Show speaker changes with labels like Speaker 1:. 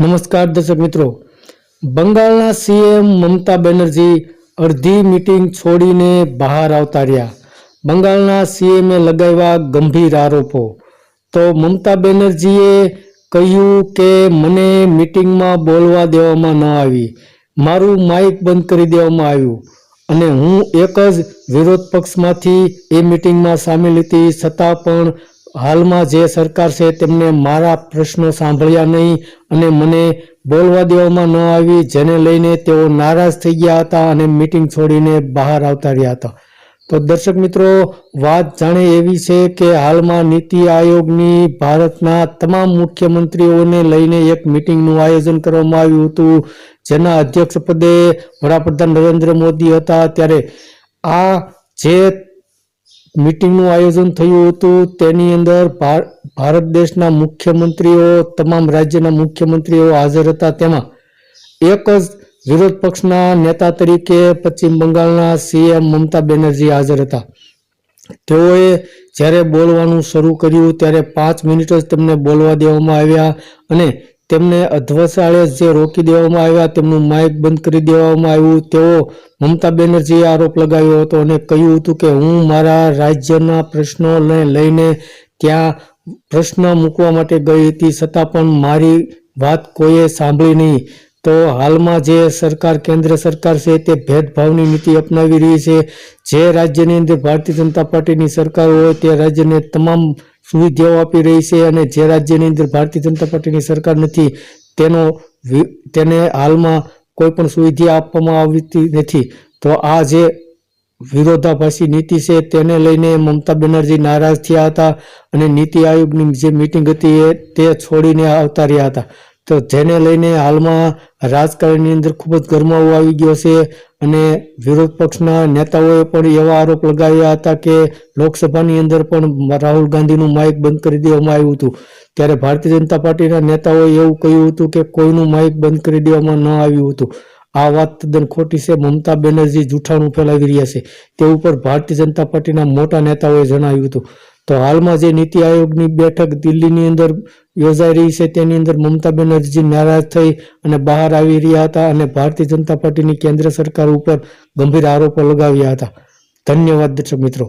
Speaker 1: નમસ્કાર દર્શક મિત્રો. બંગાળના સીએમ મમતા બેનર્જી અડધી મિટિંગ છોડીને બહાર આવતા રહ્યા. બંગાળના સીએમે લગાવ્યા ગંભીર આરોપો. તો મમતા બેનર્જીએ કહ્યું કે, મને મિટિંગમાં બોલવા દેવામાં ન આવી. મારું માઇક બંધ કરી દેવામાં આવ્યું. અને હું એક જ વિરોધ પક્ષમાંથી એ મિટિંગમાં સામેલ હતી. છતાં પણ હાલમાં જે સરકાર છે તેમને મારા પ્રશ્નો સાંભળ્યા નહીં અને મને બોલવા દેવામાં ન આવી, જેને લઈને તેઓ નારાજ થઈ ગયા હતા અને મીટિંગ છોડીને બહાર આવતા રહ્યા હતા. તો દર્શક મિત્રો, વાત જાણે એવી છે કે હાલમાં નીતિ આયોગની ભારતના તમામ મુખ્યમંત્રીઓને લઈને એક મીટિંગનું આયોજન કરવામાં આવ્યું હતું, જેના અધ્યક્ષ પદે વડાપ્રધાન નરેન્દ્ર મોદી હતા. ત્યારે આ જે મીટિંગનું આયોજન થયું હતું. તેની અંદર ભાર- ભારત દેશના મુખ્યમંત્રીઓ, તમામ રાજ્યના મુખ્યમંત્રીઓ હાજર હતા. તેમાં એક જ વિરોધ પક્ષના નેતા તરીકે પશ્ચિમ બંગાળના સીએમ મમતા બેનર્જી હાજર હતા. તેઓએ જ્યારે બોલવાનું શરૂ કર્યું, ત્યારે પાંચ મિનિટ જ તેમને બોલવા દેવામાં આવ્યા અને તેમને અધવસાળે જે રોકી દેવામાં આવ્યા, તેમનું માઇક બંધ કરી દેવામાં આવ્યું. તેઓ મમતા બેનર્જીએ આરોપ લગાવ્યો હતો અને કહ્યું હતું કે, હું મારા રાજ્યના પ્રશ્નોને લઈને ત્યાં પ્રશ્ન મૂકવા માટે ગઈ હતી, છતાં પણ મારી વાત કોઈએ સાંભળી નહીં. તો હાલમાં જે સરકાર, કેન્દ્ર સરકાર છે, તે ભેદભાવની નીતિ અપનાવી રહી છે. જે રાજ્યની અંદર ભારતીય જનતા પાર્ટીની સરકાર હોય, તે રાજ્યને તમામ સુવિધાઓ આપી રહી છે અને જે રાજ્યની અંદર ભારતીય જનતા પાર્ટીની સરકાર નથી, તેનો તેને હાલમાં કોઈ પણ સુવિધા આપવામાં આવતી નથી. તો આ જે વિરોધાભાસી નીતિ છે તેને લઈને મમતા બેનર્જી નારાજ થયા હતા અને નીતિ આયોગની જે મિટિંગ હતી એ, તે છોડીને આવતા રહ્યા હતા. તો જેને લઈને હાલમાં રાજકારણની અંદર ખૂબ જ ગરમાવો આવી ગયો છે અને વિરોધ પક્ષના નેતાઓએ પણ એવા આરોપ લગાવ્યા હતા કે લોકસભાની અંદર પણ રાહુલ ગાંધીનું માઇક બંધ કરી દેવામાં આવ્યું હતું. ત્યારે ભારતીય જનતા પાર્ટીના નેતાઓએ એવું કહ્યું હતું કે કોઈનું માઇક બંધ કરી દેવામાં ન આવ્યું હતું. આ વાત તદ્દન ખોટી છે. મમતા બેનર્જી જૂઠાણું ફેલાવી રહ્યા છે. તે ઉપર ભારતીય જનતા પાર્ટીના મોટા નેતાઓએ જણાવ્યું હતું. તો હાલમાં જે નીતિ આયોગની બેઠક દિલ્હીની અંદર યોજાઈ રહી છે, તેની અંદર મમતા બેનર્જી નારાજ થઈ અને બહાર આવી રહ્યા હતા અને ભારતીય જનતા પાર્ટીની કેન્દ્ર સરકાર ઉપર ગંભીર આરોપો લગાવ્યા હતા. ધન્યવાદ દર્શક મિત્રો.